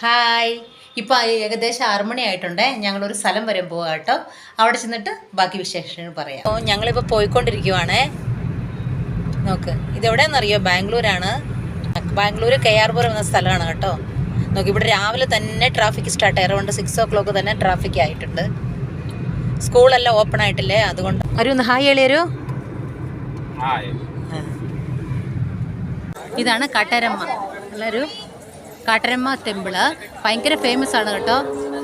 Hi. ഇപ്പൊ ഏകദേശം ആറുമണി ആയിട്ടുണ്ടേ. ഒരു സ്ഥലം വരെ പോകാം കേട്ടോ. അവിടെ ചെന്നിട്ട് ബാക്കി വിശേഷങ്ങൾ പറയാം. അപ്പോൾ ഞങ്ങളിപ്പോൾ പോയിക്കൊണ്ടിരിക്കുവാണേ. നോക്ക് ഇതെവിടെയെന്നറിയോ ബാംഗ്ലൂരാണ്. ബാംഗ്ലൂർ കെ ആർ പുരം എന്ന സ്ഥലമാണ് കേട്ടോ. നോക്ക് ഇവിടെ രാവിലെ തന്നെ ട്രാഫിക് സ്റ്റാർട്ട് ആയി. അറൗണ്ട് സിക്സ് ഓ ക്ലോക്ക് തന്നെ ട്രാഫിക് ആയിട്ടുണ്ട്. സ്കൂളെല്ലാം ഓപ്പൺ ആയിട്ടില്ലേ? അതുകൊണ്ട് ഒരു ഒന്ന് ഹായ് എളിയൊരു. ഇതാണ് കാട്ടരമ്മ. ഉള്ളൊരു കാട്ടരമ്മ ടെമ്പിൾ. ഭയങ്കര ഫേമസ് ആണ് കേട്ടോ.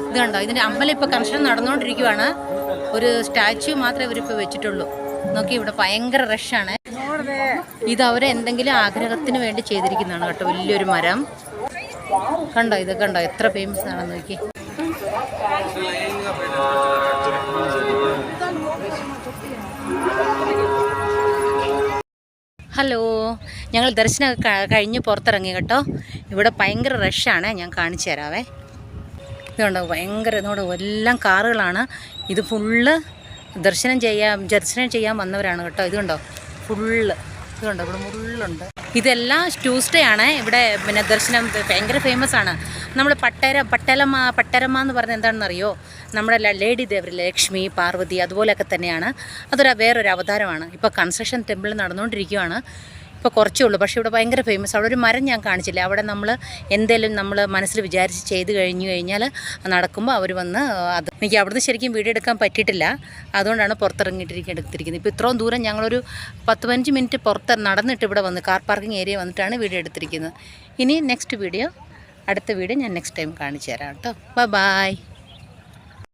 ഇത് കണ്ടോ? ഇതിന്റെ അമ്പലം ഇപ്പോൾ കൺസ്ട്രക്ഷൻ നടന്നുകൊണ്ടിരിക്കുവാണ് ഒരു സ്റ്റാച്യു മാത്രമേ ഇവരിപ്പോൾ വെച്ചിട്ടുള്ളൂ. നോക്കി ഇവിടെ ഭയങ്കര റഷാണ് ഇത് അവരെ എന്തെങ്കിലും ആഗ്രഹത്തിന് വേണ്ടി ചെയ്തിരിക്കുന്നതാണ് കേട്ടോ. വലിയൊരു മരം. കണ്ടോ ഇത്? കണ്ടോ? എത്ര ഫേമസ് ആണെന്ന് നോക്കി. ഹലോ ഞങ്ങൾ ദർശനം കഴിഞ്ഞ് പുറത്തിറങ്ങി കേട്ടോ. ഇവിടെ ഭയങ്കര റഷാണ് ഞാൻ കാണിച്ചു തരാവേ. ഇതുണ്ടോ ഭയങ്കര ഇതുകൊണ്ട് എല്ലാം കാറുകളാണ്. ഇത് ഫുള്ള് ദർശനം ചെയ്യാൻ ദർശനം ചെയ്യാൻ വന്നവരാണ് കേട്ടോ. ഇതുണ്ടോ ഫുള്ള് ഇതുകൊണ്ടോ കണ്ടോ ഇവിടെ ഫുള്ളുണ്ട് ഇതെല്ലാം ട്യൂസ്ഡേ ആണ്. ഇവിടെ പിന്നെ ദർശനം ഭയങ്കര ഫേമസ് ആണ്. നമ്മൾ പട്ടര പട്ടലമ്മ പട്ടരമ്മ എന്ന് പറഞ്ഞാൽ എന്താണെന്നറിയോ? നമ്മുടെ ലേഡി ദേവർ ലക്ഷ്മി പാർവതി അതുപോലെയൊക്കെ തന്നെയാണ്. അതൊരു വേറൊരു അവതാരമാണ്. ഇപ്പോൾ കൺസ്ട്രക്ഷൻ ടെമ്പിൾ നടന്നുകൊണ്ടിരിക്കുകയാണ് ഇപ്പോൾ കുറച്ചേ ഉള്ളൂ. പക്ഷേ ഇവിടെ ഭയങ്കര ഫേമസ് അവിടെ ഒരു മരം ഞാൻ കാണിച്ചില്ല. അവിടെ നമ്മൾ എന്തെങ്കിലും നമ്മൾ മനസ്സിൽ വിചാരിച്ച് ചെയ്ത് കഴിഞ്ഞു കഴിഞ്ഞാൽ നടക്കുമ്പോൾ അവർ വന്ന് അത് എനിക്ക് അവിടുന്ന് ശരിക്കും വീഡിയോ എടുക്കാൻ പറ്റിയിട്ടില്ല. അതുകൊണ്ടാണ് പുറത്തിറങ്ങിയിട്ടിരിക്കുക എടുത്തിരിക്കുന്നത്. ഇപ്പോൾ ഇത്രയും ദൂരം ഞങ്ങളൊരു പത്ത് പതിനഞ്ച് മിനിറ്റ് പുറത്ത് നടന്നിട്ട് ഇവിടെ വന്ന് കാർ പാർക്കിംഗ് ഏരിയ വന്നിട്ടാണ് വീഡിയോ എടുത്തിരിക്കുന്നത്. ഇനി നെക്സ്റ്റ് വീഡിയോ അടുത്ത വീഡിയോ ഞാൻ നെക്സ്റ്റ് ടൈം കാണിച്ചു തരാം കേട്ടോ. ബൈ